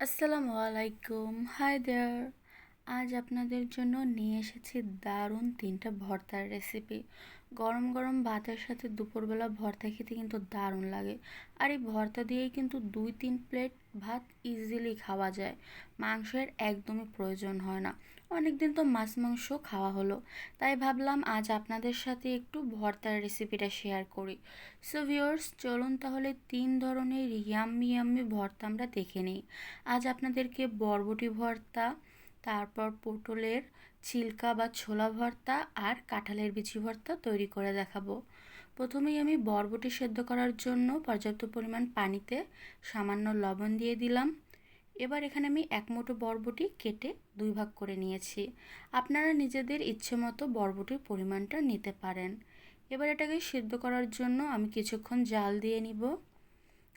আসসালামু আলাইকুম। Hi there আজ আপনাদের জন্য নিয়ে এসেছি দারুণ তিনটা ভর্তার রেসিপি গরম গরম ভাতের সাথে দুপুরবেলা ভর্তা খেতে কিন্তু দারুণ লাগে। আর এই ভর্তা দিয়েই কিন্তু দুই তিন প্লেট ভাত ইজিলি খাওয়া যায়। মাংসের একদমই প্রয়োজন হয় না। অনেকদিন তো মাছ মাংস খাওয়া হলো। তাই ভাবলাম আজ আপনাদের সাথে একটু ভর্তার রেসিপিটা শেয়ার করি। সো ভিওর্স চলুন তাহলে তিন ধরনের ইয়াম্মি ইয়াম্মি ভর্তা আমরা দেখে নিই। আজ আপনাদেরকে বরবটি ভর্তা তারপর পটলের ছিলকা বা ছোলা ভর্তা আর কাঁঠালের বিচি ভর্তা তৈরি করে দেখাবো। প্রথমেই আমি বরবটি সেদ্ধ করার জন্য পর্যাপ্ত পরিমাণ পানিতে সামান্য লবণ দিয়ে দিলাম। এবার এখানে আমি এক মুঠো বরবটি কেটে দুই ভাগ করে নিয়েছি। আপনারা নিজেদের ইচ্ছে মতো বরবটির পরিমাণটা নিতে পারেন। এবার এটাকে সিদ্ধ করার জন্য আমি কিছুক্ষণ জাল দিয়ে নিব।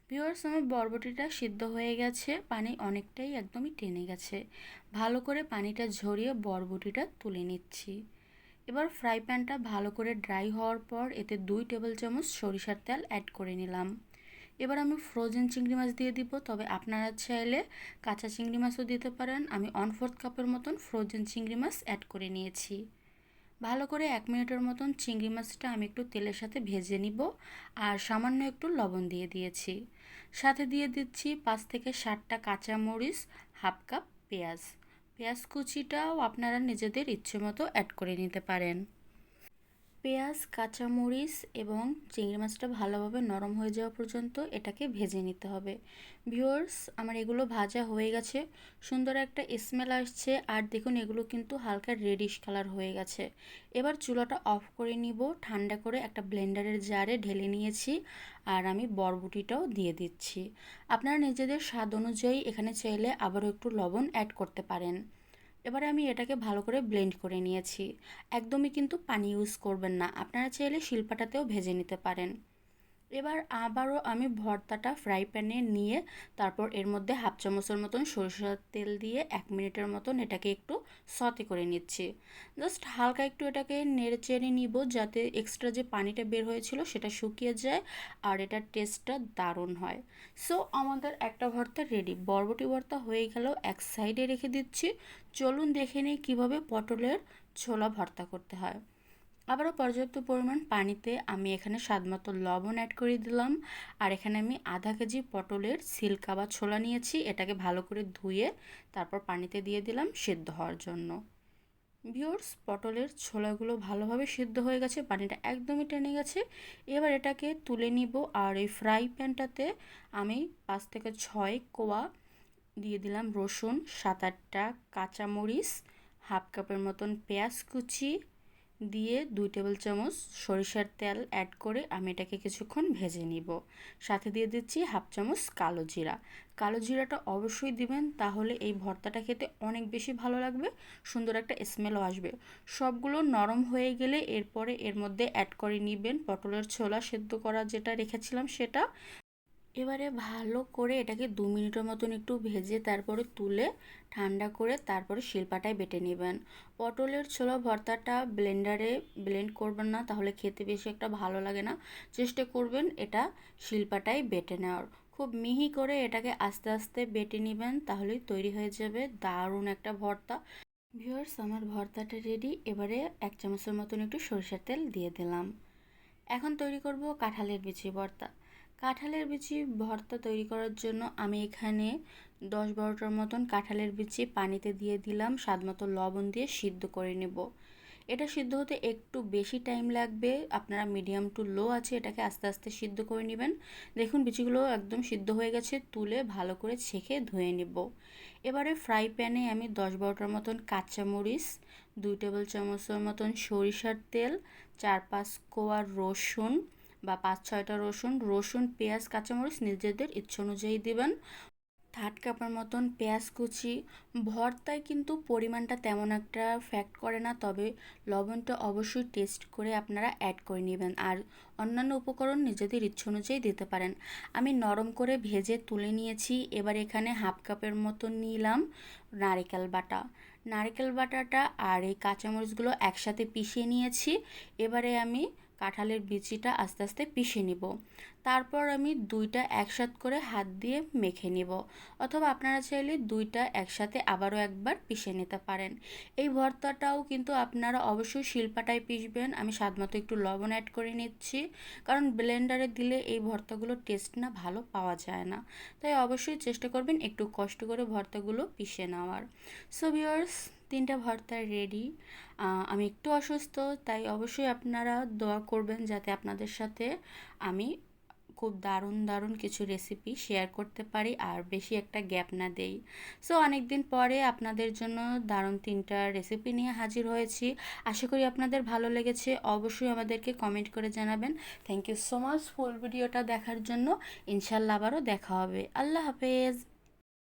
ভিউয়ার্স আমার বরবটিটা সিদ্ধ হয়ে গেছে, পানি অনেকটাই একদমই টেনে গেছে। ভালো করে পানিটা ঝরিয়ে বরবটিটা তুলে নিচ্ছি। এবার ফ্রাই প্যানটা ভালো করে ড্রাই হওয়ার পর এতে দুই টেবিল চামচ সরিষার তেল অ্যাড করে নিলাম। এবার আমি ফ্রোজেন চিংড়ি মাছ দিয়ে দিব, তবে আপনারা চাইলে কাঁচা চিংড়ি মাছও দিতে পারেন। আমি ওয়ান ফোর্থ কাপের মতন ফ্রোজেন চিংড়ি মাছ অ্যাড করে নিয়েছি। ভালো করে এক মিনিটের মতন চিংড়ি মাছটা আমি একটু তেলের সাথে ভেজে নিব আর সামান্য একটু লবণ দিয়ে দিয়েছি। সাথে দিয়ে দিচ্ছি পাঁচ থেকে ষাটটা কাঁচামরিচ, হাফ কাপ পেঁয়াজ। পেঁয়াজ কুচিটাও আপনারা নিজেদের ইচ্ছে মতো অ্যাড করে নিতে পারেন। পেঁয়াজ, কাঁচামরিচ এবং চিংড়ি মাছটা ভালোভাবে নরম হয়ে যাওয়া পর্যন্ত এটাকে ভেজে নিতে হবে। ভিউয়ার্স, আমার এগুলো ভাজা হয়ে গেছে। সুন্দর একটা স্মেল আসছে। আর দেখুন, এগুলো কিন্তু হালকা রেডিশ কালার হয়ে গেছে। এবার চুলাটা অফ করে নিব। ঠান্ডা করে একটা ব্লেন্ডারের জারে ঢেলে নিয়েছি। আর আমি বরবটিটাও দিয়ে দিচ্ছি। আপনারা নিজেদের স্বাদ অনুযায়ী এখানে চাইলে আবারও একটু লবণ অ্যাড করতে পারেন। এবারে আমি এটাকে ভালো করে ব্লেন্ড করে নিয়েছি। একদমই কিন্তু পানি ইউজ করবেন না। আপনারা চাইলে শিল্পাটাতেও ভেজে নিতে পারেন। এবার আবারও আমি ভর্তাটা ফ্রাই প্যানে নিয়ে তারপর এর মধ্যে হাফ চামচের মতন সরিষার তেল দিয়ে এক মিনিটের মতন এটাকে একটু সতে করে নিচ্ছি। জাস্ট হালকা একটু এটাকে নেড়ে চেড়ে নিব যাতে এক্সট্রা যে পানিটা বের হয়েছিল সেটা শুকিয়ে যায় আর এটার টেস্টটা দারুণ হয়। সো আমাদের একটা ভর্তা রেডি বরবটি ভর্তা হয়ে গেল এক সাইডে রেখে দিচ্ছি। চলুন দেখে নিই কীভাবে পটলের ছোলা ভর্তা করতে হয়। আবারও পর্যাপ্ত পরিমাণ পানিতে আমি এখানে স্বাদমতো লবণ অ্যাড করে দিলাম। আর এখানে আমি আধা কেজি পটলের সিল্কা বা ছোলা নিয়েছি, এটাকে ভালো করে ধুয়ে তারপর পানিতে দিয়ে দিলাম সেদ্ধ হওয়ার জন্য। ভিওর্স পটলের ছোলাগুলো ভালোভাবে সিদ্ধ হয়ে গেছে, পানিটা একদমই টেনে গেছে। এবার এটাকে তুলে নিব আর এই ফ্রাই প্যানটাতে আমি পাঁচ থেকে ছয় কোয়া দিয়ে দিলাম রসুন, সাত আটটা কাঁচামরিচ, হাফ কাপের মতন পেঁয়াজ কুচি দিয়ে দুই টেবিল চামচ সরিষার তেল অ্যাড করে আমি এটাকে কিছুক্ষণ ভেজে নিব। সাথে দিয়ে দিচ্ছি হাফ চামচ কালো জিরা। কালো জিরাটা অবশ্যই দিবেন, তাহলে এই ভর্তাটা খেতে অনেক বেশি ভালো লাগবে, সুন্দর একটা স্মেলও আসবে। সবগুলো নরম হয়ে গেলে এরপরে এর মধ্যে অ্যাড করে নিবেন পটলের ছোলা সেদ্ধ করা যেটা রেখেছিলাম সেটা। এবারে ভালো করে এটাকে দু মিনিটের মতন একটু ভেজে তারপরে তুলে ঠান্ডা করে তারপরে শিলপাটায় বেটে নেবেন। পটলের ছোলা ভর্তাটা ব্লেন্ডারে ব্লেন্ড করবেন না, তাহলে খেতে বেশি একটা ভালো লাগে না। চেষ্টা করবেন এটা শিলপাটায় বেটে নেওয়ার। খুব মিহি করে এটাকে আস্তে আস্তে বেটে নেবেন, তাহলেই তৈরি হয়ে যাবে দারুণ একটা ভর্তা। ভিউয়ার্স, আমার ভর্তাটা রেডি। এবারে এক চামচের মতন একটু সরষের তেল দিয়ে দিলাম। এখন তৈরি করব কাঁঠালের বিচি ভর্তা। কাঁঠালের বিচি ভর্তা তৈরি করার জন্য আমি এখানে দশ বারোটার মতন কাঁঠালের বিচি পানিতে দিয়ে দিলাম, স্বাদ মতো লবণ দিয়ে সিদ্ধ করে নেব। এটা সিদ্ধ হতে একটু বেশি টাইম লাগবে, আপনারা মিডিয়াম টু লো আছে এটাকে আস্তে আস্তে সিদ্ধ করে নেবেন। দেখুন বিচিগুলো একদম সিদ্ধ হয়ে গেছে, তুলে ভালো করে ছেঁকে ধুয়ে নেব। এবারে ফ্রাই প্যানে আমি দশ বারোটার মতন কাঁচামরিচ, দুই টেবিল চামচের মতন সরিষার তেল, চার পাঁচ কোয়া রসুন বা পাঁচ, ছয়টা রসুন রসুন, পেঁয়াজ, কাঁচামরিচ নিজেদের ইচ্ছে অনুযায়ী দেবেন। থার্ড কাপের মতন পেঁয়াজ কুচি। ভর্তায় কিন্তু পরিমাণটা তেমন একটা ফ্যাক্ট করে না, তবে লবণটা অবশ্যই টেস্ট করে আপনারা অ্যাড করে নেবেন। আর অন্যান্য উপকরণ নিজেদের ইচ্ছে অনুযায়ী দিতে পারেন। আমি নরম করে ভেজে তুলে নিয়েছি। এবার এখানে হাফ কাপের মতন নিলাম নারিকেল বাটা। নারিকেল বাটাটা আর এই কাঁচামরিচগুলো একসাথে পিষিয়ে নিয়েছি। এবারে আমি কাঁঠালের বিচিটা আস্তে আস্তে পিষে নিব। তারপর আমি দুইটা একসাথ করে হাত দিয়ে মেখে নিব। অথবা আপনারা চাইলে দুইটা একসাথে আবারও একবার পিষে নিতে পারেন। এই ভর্তাটাও কিন্তু আপনারা অবশ্যই শিল্পাটায় পিষবেন। আমি স্বাদমতো একটু লবণ অ্যাড করে নিচ্ছি। কারণ ব্লেন্ডারে দিলে এই ভর্তাগুলো টেস্ট না ভালো পাওয়া যায় না। তাই অবশ্যই চেষ্টা করবেন একটু কষ্ট করে ভর্তাগুলো পিষে নেওয়ার। সো ভিওর্স তিনটা ভর্তা রেডি আমি একটু অসুস্থ, তাই অবশ্যই আপনারা দোয়া করবেন যাতে আপনাদের সাথে আমি খুব দারুণ দারুণ কিছু রেসিপি শেয়ার করতে পারি আর বেশি একটা গ্যাপ না দেই। সো অনেক দিন পরে আপনাদের জন্য দারুণ তিনটা রেসিপি নিয়ে হাজির হয়েছি। আশা করি আপনাদের ভালো লেগেছে। অবশ্যই আমাদেরকে কমেন্ট করে জানাবেন। Thank you so much full ভিডিওটা দেখার জন্য। ইনশাল্লাহ আবারও দেখা হবে। আল্লাহ হাফেজ।